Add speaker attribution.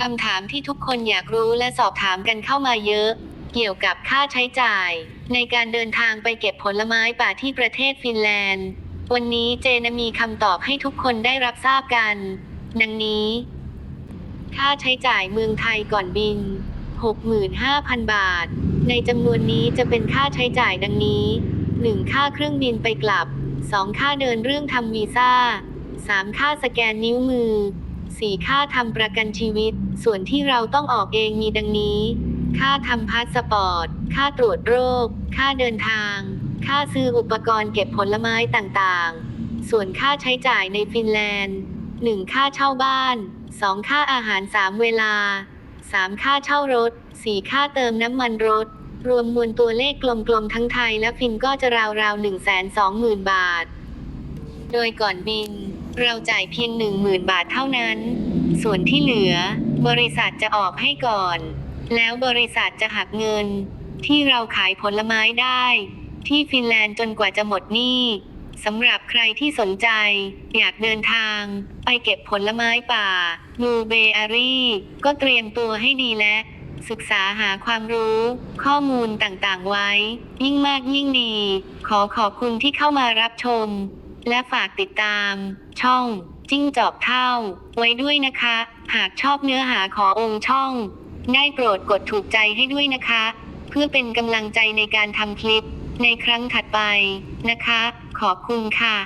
Speaker 1: คำถามที่ทุกคนอยากรู้และสอบถามกันเข้ามาเยอะ เกี่ยวกับค่าใช้จ่าย ในการเดินทางไปเก็บผลไม้ป่าที่ประเทศฟินแลนด์ วันนี้เจนมีคำตอบให้ทุกคนได้รับทราบกัน ดังนี้ ค่าใช้จ่ายเมืองไทยก่อนบิน 65,000 บาท ในจำนวนนี้จะเป็นค่าใช้จ่ายดังนี้ 1. ค่าเครื่องบินไปกลับ 2. ค่าเดินเรื่องทำวีซ่า 3. ค่าสแกนนิ้วมือ 4. ค่าทำประกันชีวิต ส่วนที่เราต้องออกเองมีดังนี้ ค่าทำพาสปอร์ต ค่าตรวจโรค ค่าเดินทาง ค่าซื้ออุปกรณ์เก็บผลไม้ต่างๆ ส่วนค่าใช้จ่ายในฟินแลนด์ 1. ค่าเช่าบ้าน 2. ค่าอาหาร 3 เวลา 3. ค่าเช่ารถ 4. ค่าเติมน้ำมันรถ รวมมวลตัวเลขกลมๆทั้งไทยและฟินก็จะราวๆ120,000 บาท โดยก่อนบิน เราจ่ายเพียง 10,000 บาทเท่านั้น ส่วนที่เหลือ บริษัทจะออกให้ก่อน แล้วบริษัทจะหักเงิน ที่เราขายผลไม้ได้ ที่ฟินแลนด์จนกว่าจะหมดหนี้สำหรับใครที่สนใจ อยากเดินทาง ไปเก็บผลไม้ป่าบลูเบอรี่ ก็เตรียมตัวให้ดีและศึกษาหาความรู้ ข้อมูลต่างๆไว้ ยิ่งมากยิ่งดี ขอขอบคุณที่เข้ามารับชม และฝากติดตาม ช่อง จิ้งจอกเท่า ไว้ด้วยนะคะ หากชอบเนื้อหาขอองค์ช่อง ได้โปรดกดถูกใจให้ด้วยนะคะ เพื่อเป็นกำลังใจในการทำคลิปในครั้งถัดไปนะคะ ขอบคุณค่ะ